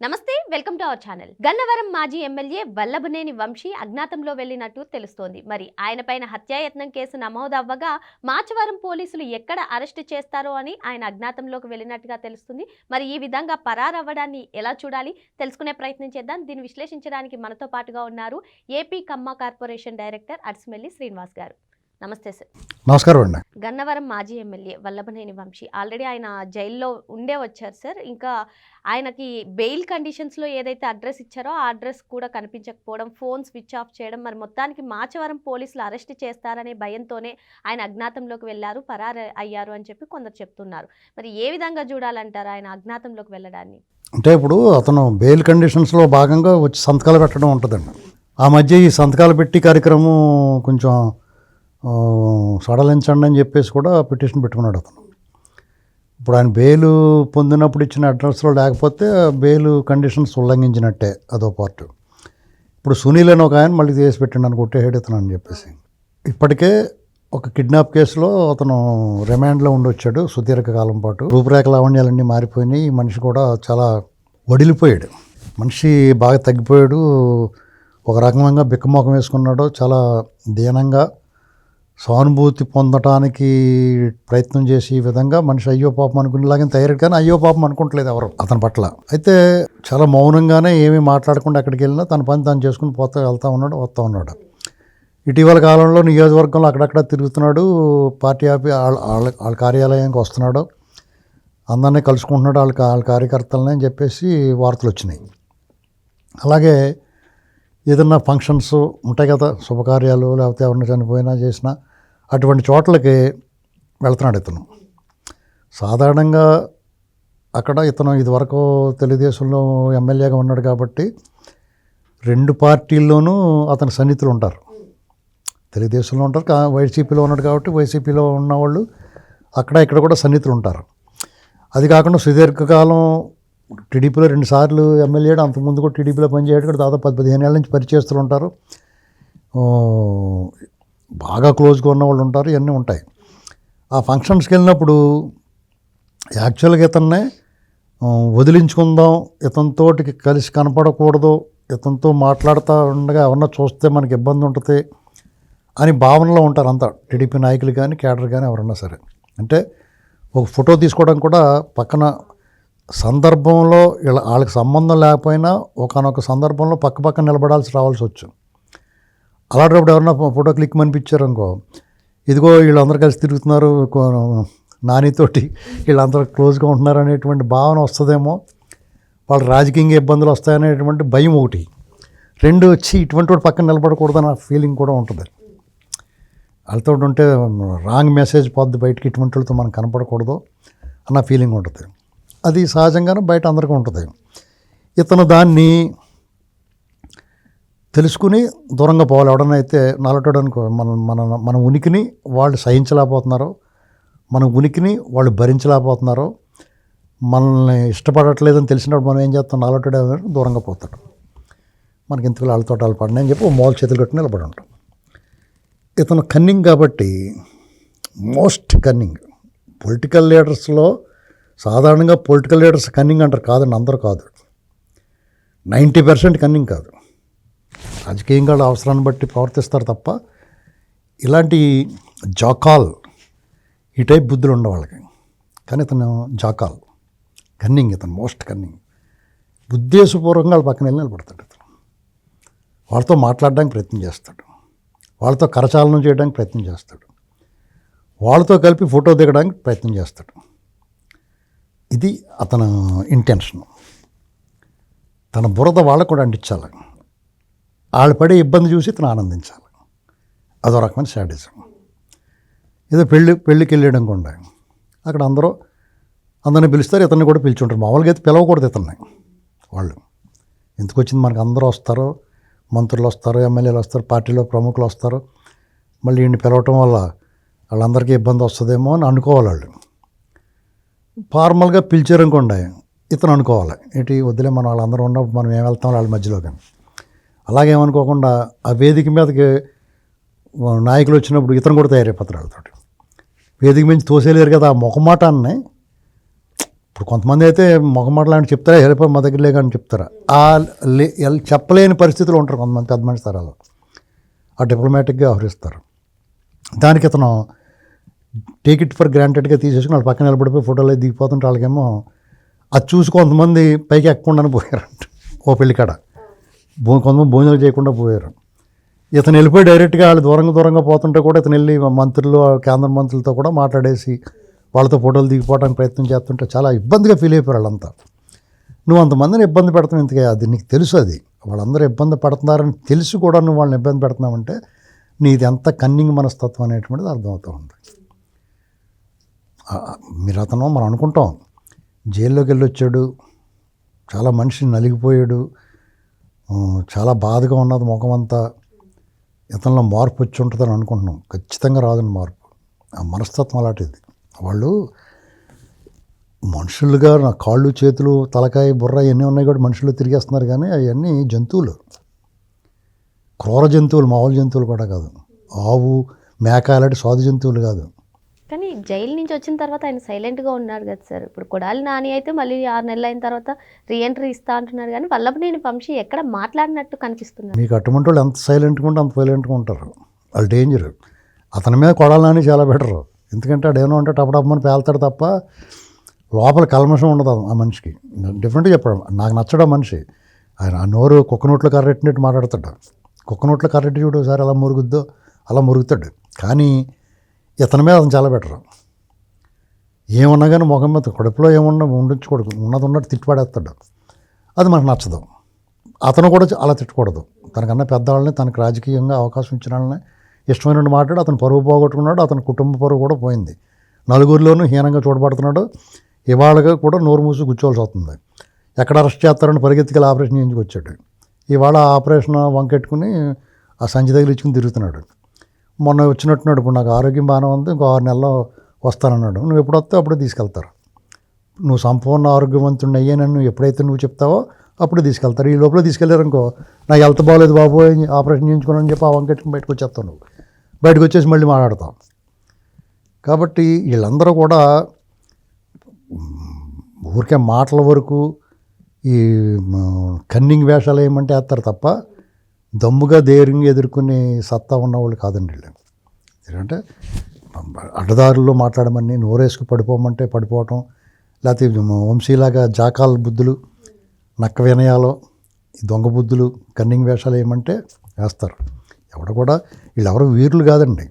నమస్తే welcome to our channel. Gannavaram మాజీ MLA Vallabhaneni Vamsi అజ్ఞాతంలో వెళ్ళినట్టు తెలుస్తోంది. మరి ఆయనపైన హత్యాయత్నం కేసు నమోదు అవ్వగా మాచవరం పోలీసులు ఎక్కడ అరెస్ట్ చేస్తారో అని ఆయన అజ్ఞాతంలోకి వెళ్ళినట్టుగా తెలుస్తుంది. మరి ఈ విధంగా పరారవ్వడాన్ని ఎలా చూడాలి? తెలుసుకునే ప్రయత్నం చేద్దాం. దీన్ని విశ్లేషించడానికి మనతో పాటుగా ఉన్నారు ఏపీ కమ్మ కార్పొరేషన్ డైరెక్టర్ అడ్స్మెల్లి శ్రీనివాస్ గారు. నమస్తే సార్. నమస్కారం అండి. గన్నవరం మాజీ ఎమ్మెల్యే వల్లభనేని వంశీ. ఆల్రెడీ ఆయన జైల్లో ఉండే వచ్చారు సార్. ఇంకా ఆయనకి బెయిల్ కండిషన్స్లో ఏదైతే అడ్రస్ ఇచ్చారో ఆ అడ్రస్ కూడా కనిపించకపోవడం ఫోన్ స్విచ్ ఆఫ్ చేయడం మరి మొత్తానికి మాచవరం పోలీసులు అరెస్ట్ చేస్తారనే భయంతోనే ఆయన అజ్ఞాతంలోకి వెళ్ళారు పరారు అయ్యారు అని చెప్పి కొందరు చెప్తున్నారు. మరి ఏ విధంగా చూడాలంటారు ఆయన అజ్ఞాతంలోకి వెళ్ళడాన్ని? అంటే ఇప్పుడు అతను బెయిల్ కండిషన్స్లో భాగంగా వచ్చి సంతకాలు పెట్టడం ఉంటుందండి. ఆ మధ్య ఈ సంతకాలు పెట్టి కార్యక్రమం కొంచెం సడలించండి అని చెప్పేసి కూడా పిటిషన్ పెట్టుకున్నాడు అతను. ఇప్పుడు ఆయన బెయిల్ పొందినప్పుడు ఇచ్చిన అడ్రస్లో లేకపోతే బెయిల్ కండిషన్స్ ఉల్లంఘించినట్టే అదో పార్ట్. ఇప్పుడు సునీల్ అని ఒక ఆయన మళ్ళీ చేసి పెట్టండి అని కొట్టేసాడు ఇతను అని చెప్పేసి. ఇప్పటికే ఒక కిడ్నాప్ కేసులో అతను రిమాండ్లో ఉండొచ్చాడు సుదీర్ఘకాలం పాటు. రూపురేఖ లావణ్యాలన్నీ మారిపోయినాయి ఈ మనిషి కూడా చాలా వడిలిపోయాడు. మనిషి బాగా తగ్గిపోయాడు ఒక రకంగా బిక్కమోకం వేసుకున్నాడు చాలా దీనంగా సానుభూతి పొందటానికి ప్రయత్నం చేసి ఈ విధంగా మనిషి అయ్యో పాపం అనుకునేలాగా తయారు కానీ అయ్యో పాపం అనుకుంటలేదు ఎవరు అతని పట్ల. అయితే చాలా మౌనంగానే ఏమీ మాట్లాడకుండా అక్కడికి వెళ్ళినా తన పని తాను చేసుకుని పోతా వెళ్తా ఉన్నాడు వస్తూ ఉన్నాడు. ఇటీవల కాలంలో నియోజకవర్గంలో అక్కడక్కడ తిరుగుతున్నాడు పార్టీ ఆఫీ వాళ్ళ వాళ్ళ వాళ్ళ కార్యాలయానికి వస్తున్నాడు. అందరినీ కలుసుకుంటున్నాడు వాళ్ళ వాళ్ళ కార్యకర్తలని అని చెప్పేసి వార్తలు వచ్చినాయి. అలాగే ఏదన్నా ఫంక్షన్స్ ఉంటాయి కదా శుభకార్యాలు లేకపోతే ఎవరిని చనిపోయినా చేసినా అటువంటి చోట్లకి వెళ్తున్నాడు ఇతను. సాధారణంగా అక్కడ ఇతను ఇదివరకు తెలుగుదేశంలో ఎమ్మెల్యేగా ఉన్నాడు కాబట్టి రెండు పార్టీల్లోనూ అతని సన్నిహితులు ఉంటారు. తెలుగుదేశంలో ఉంటారు కా- వైసీపీలో ఉన్నాడు కాబట్టి వైసీపీలో ఉన్నవాళ్ళు అక్కడ ఇక్కడ కూడా సన్నిహితులు ఉంటారు. అది కాకుండా సుదీర్ఘకాలం టీడీపీలో రెండు సార్లు అంతకుముందు కూడా టీడీపీలో పనిచేయడం కూడా దాదాపు పది పదిహేను ఏళ్ళ నుంచి పరిచయస్తులు ఉంటారు. బాగా క్లోజ్గా ఉన్న వాళ్ళు ఉంటారు ఇవన్నీ ఉంటాయి. ఆ ఫంక్షన్స్కి వెళ్ళినప్పుడు యాక్చువల్గా ఇతన్నే వదిలించుకుందాం ఇతనితోటికి కలిసి కనపడకూడదు ఇతనితో మాట్లాడుతూ ఉండగా ఎవరన్నా చూస్తే మనకి ఇబ్బంది ఉంటుంది అని భావనలో ఉంటారు అంతా. టీడీపీ నాయకులు కానీ కేడర్ కానీ ఎవరన్నా సరే. అంటే ఒక ఫోటో తీసుకోవడం కూడా పక్కన సందర్భంలో ఇలా వాళ్ళకి సంబంధం లేకపోయినా ఒకనొక సందర్భంలో పక్క పక్కన నిలబడాల్సి రావాల్సి వచ్చు. అలాంటప్పుడు ఎవరన్నా ఫోటో క్లిక్ అనిపించారు అనుకో ఇదిగో వీళ్ళందరూ కలిసి తిరుగుతున్నారు నానితోటి వీళ్ళందరూ క్లోజ్గా ఉంటున్నారు అనేటువంటి భావన వస్తుందేమో వాళ్ళ రాజకీయంగా ఇబ్బందులు వస్తాయనేటువంటి భయం ఒకటి. రెండు వచ్చి ఇటువంటి వాడు పక్కన నిలబడకూడదన్న ఫీలింగ్ కూడా ఉంటుంది. వాళ్ళతో ఉంటే రాంగ్ మెసేజ్ పోద్ది బయటకి ఇటువంటి వాళ్ళతో మనం కనపడకూడదు అన్న ఫీలింగ్ ఉంటుంది. అది సహజంగానే బయట అందరికీ ఉంటుంది. ఇతను దాన్ని తెలుసుకుని దూరంగా పోవాలి. ఎవడనైతే నలటడానికి మన మన మన ఉనికిని వాళ్ళు సహించలేకపోతున్నారో. మన ఉనికిని వాళ్ళు భరించలేకపోతున్నారో. మనల్ని ఇష్టపడట్లేదని తెలిసినప్పుడు మనం ఏం చేస్తాం? నలటడు దూరంగా పోతాడు. మనకి ఇంతకు వాళ్ళతో వాళ్ళు పడినాయి అని చెప్పి మోల్ చేతులు కట్టి నిలబడి ఉంటాం ఇతను కన్నింగ్ కాబట్టి మోస్ట్ కన్నింగ్ పొలిటికల్ లీడర్స్లో సాధారణంగా పొలిటికల్ లీడర్స్ కన్నింగ్ అంటారు కాదండి అందరూ కాదు. నైంటీ పర్సెంట్ కన్నింగ్ కాదు. రాజకీయంగా వాళ్ళ అవసరాన్ని బట్టి ప్రవర్తిస్తారు తప్ప ఇలాంటి జాకాల్ ఈ టైప్ బుద్ధులు ఉండవాళ్ళకి కానీ ఇతను జాకాల్ కన్నింగ్ ఇతను మోస్ట్ కన్నింగ్ ఉద్దేశపూర్వకంగా వాళ్ళ పక్కన వెళ్ళి నిలబడతాడు ఇతను. వాళ్ళతో మాట్లాడడానికి ప్రయత్నం చేస్తాడు. వాళ్ళతో కరచాలనం చేయడానికి ప్రయత్నం చేస్తాడు. వాళ్ళతో కలిపి ఫోటో దిగడానికి ప్రయత్నం చేస్తాడు. ఇది అతను ఇంటెన్షన్ తన బురద వాళ్ళకు కూడా అంటించాలి. వాళ్ళు పడే ఇబ్బంది చూసి ఇతను ఆనందించాలి. అదో రకమైన శాడిజం ఏదో పెళ్ళి పెళ్ళికి వెళ్ళడం కూడా. అక్కడ అందరూ అందరిని పిలుస్తారు ఇతన్ని కూడా పిలుచుంటారు. మామూలుగా అయితే పిలవకూడదు ఇతన్ని. వాళ్ళు. ఎందుకు వచ్చింది? మనకు అందరూ వస్తారు. మంత్రులు వస్తారు ఎమ్మెల్యేలు వస్తారు పార్టీలో ప్రముఖులు వస్తారు. మళ్ళీ ఈయన్ని పిలవటం వల్ల వాళ్ళందరికీ ఇబ్బంది వస్తుందేమో అని అనుకోవాలి వాళ్ళు. ఫార్మల్గా పిలిచారనుకోండి ఇతను అనుకోవాలి. ఏంటి? వద్దులే మనం వాళ్ళందరూ ఉన్నప్పుడు మనం ఏం వెళ్తాం వాళ్ళ మధ్యలో కానీ. అలాగేమనుకోకుండా ఆ వేదిక మీదకి నాయకులు వచ్చినప్పుడు ఇతను కూడా తయారైపోతారు వాళ్ళతో వేదిక మించి తోసేలేరు కదా ఆ మొహమాటాన్ని. ఇప్పుడు కొంతమంది అయితే మొగమాటలాంటి చెప్తారా? వెళ్ళిపోయి మా దగ్గర లేక అని చెప్తారా? ఆ లే- చెప్పలేని పరిస్థితులు ఉంటారు కొంతమంది పెద్ద మనిషి తరాలు. ఆ డిప్లొమాటిక్గా వ్యవహరిస్తారు. దానికి ఇతను టేక్ ఇట్ ఫర్ గ్రాంటెడ్గా తీసేసుకుని వాళ్ళ పక్కన నిలబడిపోయి ఫోటోలు దిగిపోతుంటే వాళ్ళకేమో అది చూసి కొంతమంది పైకి ఎక్కకుండానే పోయారంట ఓ పెళ్ళికాడ భో కొంతమంది భోజనాలు చేయకుండా పోయారు. ఇతను వెళ్ళిపోయి డైరెక్ట్గా వాళ్ళు దూరంగా దూరంగా పోతుంటే కూడా ఇతను వెళ్ళి మంత్రులు కేంద్ర మంత్రులతో కూడా మాట్లాడేసి వాళ్ళతో ఫోటోలు దిగిపోవడానికి ప్రయత్నం చేస్తుంటే చాలా ఇబ్బందిగా ఫీల్ అయిపోయారు వాళ్ళంతా. నువ్వు అంతమందిని ఇబ్బంది పెడతావు ఇంతగా అది నీకు తెలుసు అది. వాళ్ళందరూ ఇబ్బంది పడుతున్నారని తెలిసి కూడా నువ్వు వాళ్ళని ఇబ్బంది పెడుతున్నావంటే నీది ఎంత కన్నింగ్ మనస్తత్వం అనేటువంటిది అర్థమవుతూ ఉంది. మీరు అతను మనం అనుకుంటాం. జైల్లోకి వెళ్ళి వచ్చాడు చాలా మనిషి నలిగిపోయాడు. చాలా బాధగా ఉన్నది ముఖం అంతా ఇతనిలో మార్పు వచ్చి ఉంటుందని అనుకుంటున్నాం. ఖచ్చితంగా రాదండి మార్పు. ఆ మనస్తత్వం అలాంటిది. వాళ్ళు మనుషులుగా నా కాళ్ళు చేతులు తలకాయ బుర్ర ఇవన్నీ ఉన్నాయి కూడా మనుషులు తిరిగేస్తున్నారు కానీ అవన్నీ జంతువులు. క్రూర జంతువులు మామూలు జంతువులు కూడా కాదు. ఆవు మేక అలాంటి స్వాది జంతువులు కాదు. కానీ జైలు నుంచి వచ్చిన తర్వాత ఆయన సైలెంట్గా ఉన్నారు కదా సార్. ఇప్పుడు కొడాలి నాని అయితే మళ్ళీ ఆరు నెలలు అయిన తర్వాత రీఎంట్రీ ఇస్తా అంటున్నారు కానీ వల్లభనేని వంశీ ఎక్కడ మాట్లాడినట్టు కనిపిస్తున్నారు? మీకు అటువంటి వాళ్ళు ఎంత సైలెంట్గా ఉంటే అంత సైలెంట్గా ఉంటారు. వాళ్ళు డేంజర్ అతని మీద కొడాలని చాలా బెటర్ ఎందుకంటే అడేమో అంటే టపటప్పని పేల్తాడు తప్ప లోపల కల్మషం ఉండదు ఆ మనిషికి. డిఫరెంట్గా చెప్పడం. నాకు నచ్చడం మనిషి. ఆయన ఆ నోరు కుక్క నోట్లో కర్రెట్టినట్టు మాట్లాడతాడు. కుక్క నోట్లో కర్రెట్టి చూడు ఒకసారి అలా మురుగుద్దో అలా మురుగుతాడు. కానీ ఇతని మీద అతను చాలా బెటర్. ఏమున్నా కానీ ముఖం మీద కడుపులో ఏమున్నా ఉండించకూడదు. ఉన్నది ఉన్నట్టు తిట్టుపడేస్తాడు. అది మనకు నచ్చదు. అతను కూడా అలా తిట్టకూడదు. తనకన్నా పెద్దవాళ్ళని తనకు రాజకీయంగా అవకాశం ఇచ్చిన వాళ్ళని ఇష్టమైన మాట్లాడు అతను పరువు పోగొట్టుకున్నాడు అతని కుటుంబ పరువు కూడా పోయింది. నలుగురిలోనూ హీనంగా చూడబడుతున్నాడు. ఇవాళగా కూడా నోరు మూసి కూర్చోవాల్సి వస్తుంది. ఎక్కడ అరెస్ట్ చేస్తారని పరిగెత్తికెళ్ళి ఆపరేషన్ చేయించుకొచ్చాడు. ఇవాళ ఆపరేషన్ వంకెట్టుకుని ఆ సంచి దగ్గర ఇచ్చుకుని తిరుగుతున్నాడు. మొన్న వచ్చినట్టున్నాడు. ఇప్పుడు నాకు ఆరోగ్యం బాగానే ఉంది. ఇంకో ఆరు నెలలో వస్తానన్నాడు. నువ్వు ఎప్పుడు వస్తే అప్పుడు తీసుకెళ్తారు. నువ్వు సంపూర్ణ ఆరోగ్యవంతుడు అయ్యే నన్ను ఎప్పుడైతే నువ్వు చెప్తావో అప్పుడు తీసుకెళ్తారు. ఈ లోపల తీసుకెళ్ళారు అనుకో నాకు హెల్త్ బాగోలేదు బాబు ఆపరేషన్ చేయించుకున్నాను చెప్పి ఆ వంకెట్టుకుని బయటకు వచ్చేస్తావు నువ్వు. బయటకు వచ్చేసి మళ్ళీ మాట్లాడతాం కాబట్టి వీళ్ళందరూ కూడా ఊరికే మాటల వరకు ఈ కన్నింగ్ వేషాలు ఏమంటే వేస్తారు తప్ప దమ్ముగా ధైర్యంగా ఎదుర్కొనే సత్తా ఉన్నవాళ్ళు కాదండి వీళ్ళు. ఎందుకంటే అడ్డదారుల్లో మాట్లాడమని నోరేసుకు పడిపోమంటే పడిపోవటం లేకపోతే వంశీలాగా జాకాల బుద్ధులు నక్క వినయాలు దొంగ బుద్ధులు కన్నింగ్ వేషాలు ఏమంటే వేస్తారు. ఎవడ కూడా వీళ్ళెవరు వీరులు కాదండి.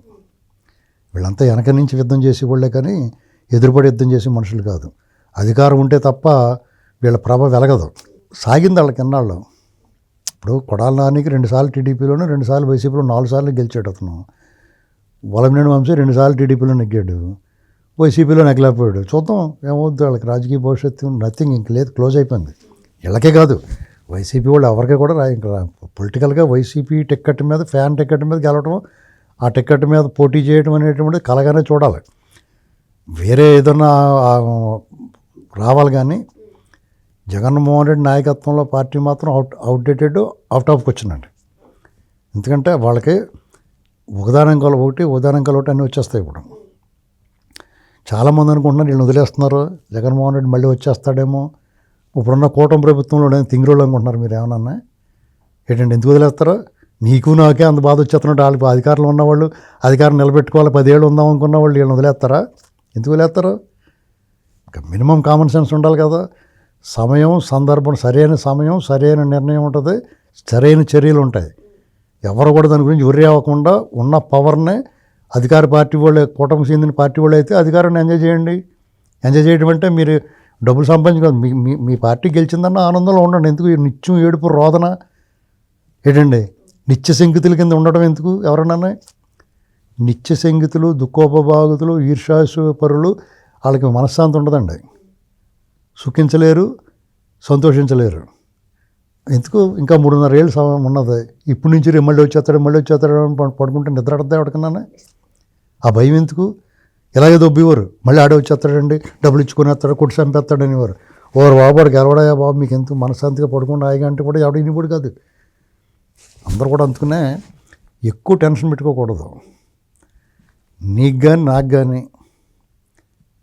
వీళ్ళంతా వెనక నుంచి యుద్ధం చేసేవాళ్ళే కానీ ఎదురుపడి యుద్ధం చేసే మనుషులు కాదు. అధికారం ఉంటే తప్ప వీళ్ళ ప్రభ వెలగదు. సాగింది వాళ్ళకి ఎన్నాళ్ళు? ఇప్పుడు కొడాల నానికి రెండుసార్లు టీడీపీలోనూ రెండుసార్లు వైసీపీలో నాలుగు సార్లు గెలిచాడు అతను. వలమినేని వంశీ రెండుసార్లు టీడీపీలో నెగ్గాడు. వైసీపీలో నెగ్గలేకపోయాడు. చూద్దాం ఏమవుద్ది? వాళ్ళకి రాజకీయ భవిష్యత్తు నథింగ్ ఇంక లేదు క్లోజ్ అయిపోయింది. వీళ్ళకే కాదు వైసీపీ వాళ్ళు ఎవరికి కూడా రా ఇంకా పొలిటికల్గా వైసీపీ టిక్కెట్ మీద ఫ్యాన్ టిక్కెట్ మీద గెలవడం ఆ టిక్కెట్ మీద పోటీ చేయడం అనేటువంటి కలగానే చూడాలి. వేరే ఏదన్నా రావాలి కానీ జగన్మోహన్ రెడ్డి నాయకత్వంలో పార్టీ మాత్రం అవుట్ అవుట్డేటెడ్ అవుట్ ఆఫ్కి వచ్చిందండి ఎందుకంటే వాళ్ళకి ఒకదానంకాలు ఒకటి ఉదానంకాలు ఒకటి అన్నీ వచ్చేస్తాయి ఇప్పుడు. చాలామంది అనుకుంటున్నారు వీళ్ళని వదిలేస్తున్నారు జగన్మోహన్ రెడ్డి మళ్ళీ వచ్చేస్తాడేమో. ఇప్పుడున్న కూటమి ప్రభుత్వంలో నేను తింగిరోళ్ళు అనుకుంటున్నారు మీరు ఏమన్నా? ఏంటంటే ఎందుకు వదిలేస్తారో? నీకు నాకే అంత బాధ వచ్చేస్తున్నట్టు వాళ్ళకి అధికారులు ఉన్నవాళ్ళు అధికారం నిలబెట్టుకోవాలి పదేళ్ళు ఉందాం అనుకున్న వాళ్ళు వీళ్ళని వదిలేస్తారా? ఎందుకు వదిలేస్తారు? ఇంకా మినిమం కామన్ సెన్స్ ఉండాలి కదా. సమయం సందర్భం సరైన సమయం సరైన నిర్ణయం ఉంటుంది సరైన చర్యలు ఉంటాయి. ఎవరు కూడా దాని గురించి ఉరి అవ్వకుండా ఉన్న పవర్ని అధికార పార్టీ వాళ్ళే కూటమి చెందిన పార్టీ వాళ్ళు అయితే అధికారాన్ని ఎంజాయ్ చేయండి. ఎంజాయ్ చేయడం అంటే మీరు డబ్బులు సంపాదించుకోవాలి. మీ మీ మీ పార్టీ గెలిచిందన్న ఆనందంలో ఉండండి. ఎందుకు? నిత్యం ఏడుపు రోదన ఏంటండి? నిత్య సంగీతుల కింద ఉండడం ఎందుకు? ఎవరన్నా నిత్య సంగీతులు దుఃఖోపభాగుతులు ఈర్షాసు పరులు వాళ్ళకి మనశ్శాంతి ఉండదండి. సుఖించలేరు సంతోషించలేరు. ఎందుకు? ఇంకా మూడున్నర ఏళ్ళు సమయం ఉన్నది. ఇప్పటి నుంచి మళ్ళీ వచ్చేస్తాడు మళ్ళీ వచ్చేస్తాడు అని పడుకుంటే నిద్ర అడద్దా ఎవరికన్నా ఆ భయం ఎందుకు? ఇలాగే దొబ్బేవారు మళ్ళీ ఆడే వచ్చేస్తాడండి డబ్బులు ఇచ్చుకొని వస్తాడు కొట్టి చంపేస్తాడు అనేవారు ఓరు బాబు గెలవడాయా బాబు మీకు ఎందుకు మనశ్శాంతిగా పడుకుండా హాయిగా అంటే కూడా ఎవడ ఇనిపోడు కాదు. అందరూ కూడా అందుకనే ఎక్కువ టెన్షన్ పెట్టుకోకూడదు. నీకు కానీ నాకు కానీ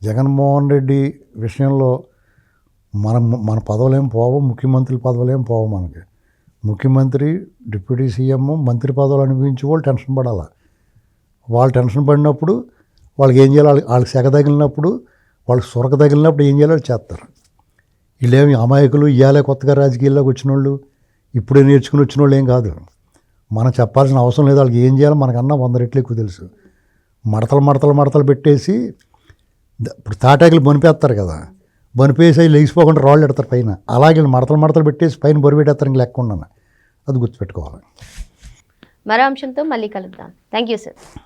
జగన్మోహన్ రెడ్డి విషయంలో మన మన పదవులేం పోవు ముఖ్యమంత్రి పదవులేం పోవు మనకి. ముఖ్యమంత్రి డిప్యూటీ సీఎం మంత్రి పదవులు అనిపించి వాళ్ళు టెన్షన్ పడాలి? వాళ్ళు టెన్షన్ పడినప్పుడు వాళ్ళకి ఏం చేయాలి? వాళ్ళకి వాళ్ళకి సెగ తగిలినప్పుడు వాళ్ళకి సొరక తగిలినప్పుడు ఏం చేయాలో చేస్తారు. వీళ్ళేమి అమాయకులు ఇవ్వాలే కొత్తగా రాజకీయాల్లోకి వచ్చిన వాళ్ళు ఇప్పుడే నేర్చుకుని వచ్చిన వాళ్ళు ఏం కాదు. మనం చెప్పాల్సిన అవసరం లేదు వాళ్ళకి ఏం చేయాలో మనకన్నా వంద రెట్లు ఎక్కువ తెలుసు. మడతలు మడతలు మడతలు పెట్టేసి ఇప్పుడు తాటాకులు పనిపేస్తారు కదా. బనిపేసి అవి లేచిపోకుండా రాళ్ళు పెడతారు పైన. అలాగే మడతలు మడతలు పెట్టేసి పైన బొరి పెట్టేస్తారు ఇంక అది గుర్తుపెట్టుకోవాలి. మరో అంశంతో మళ్ళీ కలుద్దాం. Thank you sir